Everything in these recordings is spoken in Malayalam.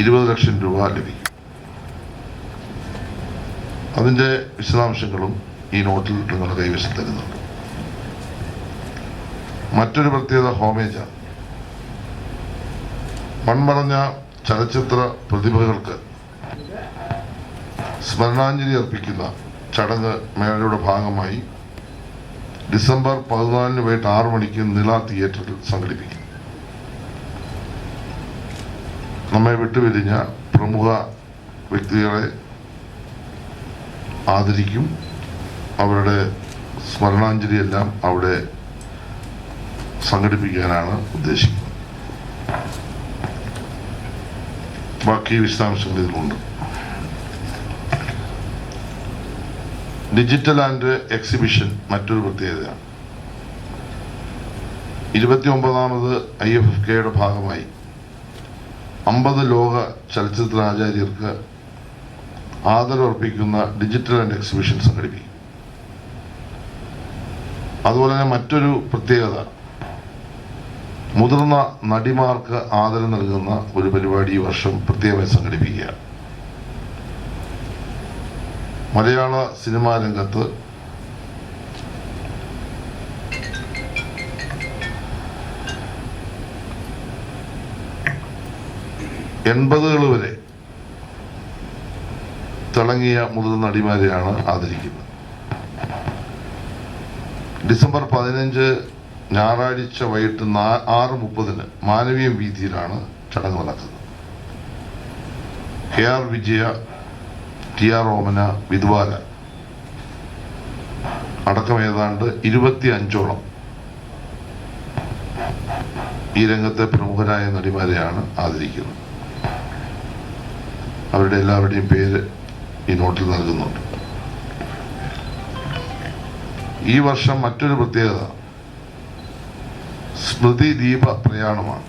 ഇരുപത് ലക്ഷം രൂപ ലഭിക്കും. അതിന്റെ വിശദാംശങ്ങളും ഈ നോട്ടിൽ നിങ്ങളുടെ കൈവശം തരുന്നുണ്ട്. മറ്റൊരു പ്രത്യേകത ഹോമേജാണ് മൺമറഞ്ഞ ചലച്ചിത്ര പ്രതിഭകൾക്ക് സ്മരണാഞ്ജലി അർപ്പിക്കുന്ന ചടങ്ങ് മേളയുടെ ഭാഗമായി ഡിസംബർ പതിനാലിന് വൈകിട്ട് ആറു മണിക്ക് നില തിയേറ്ററിൽ സംഘടിപ്പിക്കും. നമ്മെ വിട്ടുപിരിഞ്ഞ പ്രമുഖ വ്യക്തികളെ ആദരിക്കും. അവരുടെ സ്മരണാഞ്ജലി എല്ലാം അവിടെ സംഘടിപ്പിക്കാനാണ് ഉദ്ദേശിക്കുന്നത്. ബാക്കി വിശദാംശങ്ങൾ ഇതിലുണ്ട്. ഡിജിറ്റൽ ആൻഡ് എക്സിബിഷൻ മറ്റൊരു പ്രത്യേകതയാണ്. ഇരുപത്തി ഒമ്പതാമത് ഐ എഫ് എഫ് കെയുടെ ഭാഗമായി അമ്പത് ലോക ചലച്ചിത്ര ആചാര്യർക്ക് ആദരവർപ്പിക്കുന്ന ഡിജിറ്റൽ ആൻഡ് എക്സിബിഷൻ സംഘടിപ്പിക്കും. അതുപോലെ തന്നെ മറ്റൊരു പ്രത്യേകത മുതിർന്ന നടിമാർക്ക് ആദരം നൽകുന്ന ഒരു പരിപാടി ഈ വർഷം പ്രത്യേകമായി സംഘടിപ്പിക്കുക മലയാള സിനിമാ രംഗത്ത് എൺപതുകൾ വരെ തിളങ്ങിയ മുതിർന്ന നടിമാരെയാണ് ആദരിക്കുന്നത്. ഡിസംബർ പതിനഞ്ച് ഞായറാഴ്ച വൈകിട്ട് നാ- ആറ് മുപ്പതിന് മാനവീയം വീതിയിലാണ് ചടങ്ങ് നടക്കുന്നത്. K R Vijaya T R Omana വിദ്വാര അടക്കം ഏതാണ്ട് ഇരുപത്തി അഞ്ചോളം ഈ രംഗത്തെ പ്രമുഖരായ നടിമാരെയാണ് ആദരിക്കുന്നത്. അവരുടെ എല്ലാവരുടെയും പേര് ഈ നോട്ടിൽ നൽകുന്നുണ്ട്. ഈ വർഷം മറ്റൊരു പ്രത്യേകത സ്മൃതി ദീപ പ്രയാണമാണ്.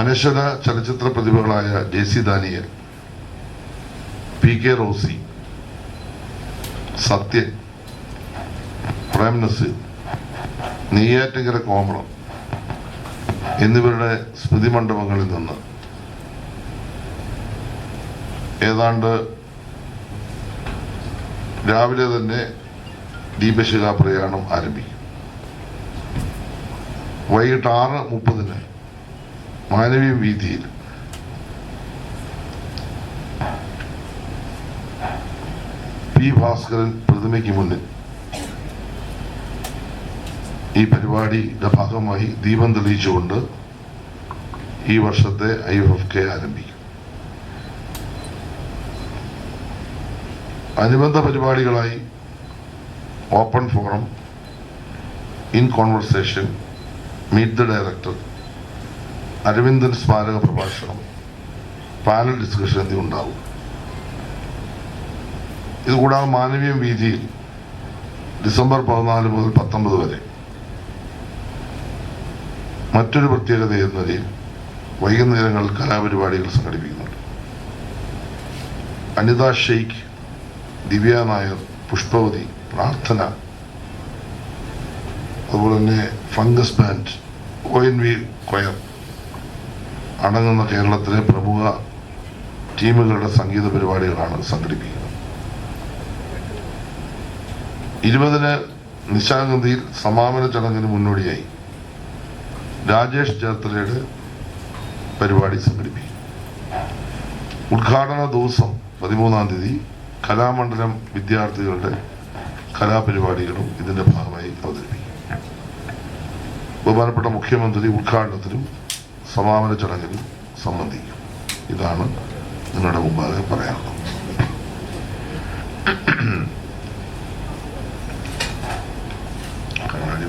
അനശ്വര ചലച്ചിത്ര പ്രതിഭകളായ J C Daniel P K Rosy Sathyan Prem Nazir Neyyattinkara Komalam എന്നിവരുടെ സ്മൃതി മണ്ഡപങ്ങളിൽ നിന്ന്. ഏതാണ്ട് രാവിലെ തന്നെ ദീപശിഖാ പ്രയാണം ആരംഭിക്കും. വൈകിട്ട് ആറ് മുപ്പതിന് മാനവീയ വീതിയിൽ പി ഭാസ്കരൻ പ്രതിമയ്ക്ക് മുന്നിൽ ഈ പരിപാടിയുടെ ഭാഗമായി ദീപം തെളിയിച്ചുകൊണ്ട് ഈ വർഷത്തെ ഐ എഫ് കെ ആരംഭിക്കും. അനുബന്ധ പരിപാടികളായി open forum in conversation meet the director Aravindan സ്മാരക പ്രഭാഷണം പാനൽ ഡിസ്കഷൻ എന്നിവ ഉണ്ടാവും ഇതുകൂടാതെ മാനവീയം വീതിയിൽ ഡിസംബർ പതിനാല് മുതൽ പത്തൊമ്പത് വരെ മറ്റൊരു പ്രത്യേകത എന്ന നിലയിൽ വൈകുന്നേരങ്ങളിൽ കലാപരിപാടികൾ സംഘടിപ്പിക്കുന്നുണ്ട്. അനിത ഷെയ്ഖ് ദിവ്യ നായർ പുഷ്പവതി പ്രാർത്ഥന അതുപോലെ തന്നെ fungus band O N V choir അടങ്ങുന്ന കേരളത്തിലെ പ്രമുഖ ടീമുകളുടെ സംഗീത പരിപാടികളാണ് സംഘടിപ്പിക്കുന്നത്. ഇരുപതിന് നിശാഗന്ധിയിൽ സമാപന ചടങ്ങിന് മുന്നോടിയായി രാജേഷ് ചേർത്തലയുടെ പരിപാടി സംഘടിപ്പിക്കും. ഉദ്ഘാടന ദിവസം പതിമൂന്നാം തീയതി കലാമണ്ഡലം വിദ്യാർത്ഥികളുടെ കലാപരിപാടികളും ഇതിന്റെ ഭാഗമായി അവതരിപ്പിക്കും. ബഹുമാനപ്പെട്ട മുഖ്യമന്ത്രി ഉദ്ഘാടനത്തിലും സമാപന ചടങ്ങിലും സംബന്ധിക്കും. ഇതാണ് നിങ്ങളുടെ മുമ്പാകെ പറയാനുള്ളത് കണ്ണാടി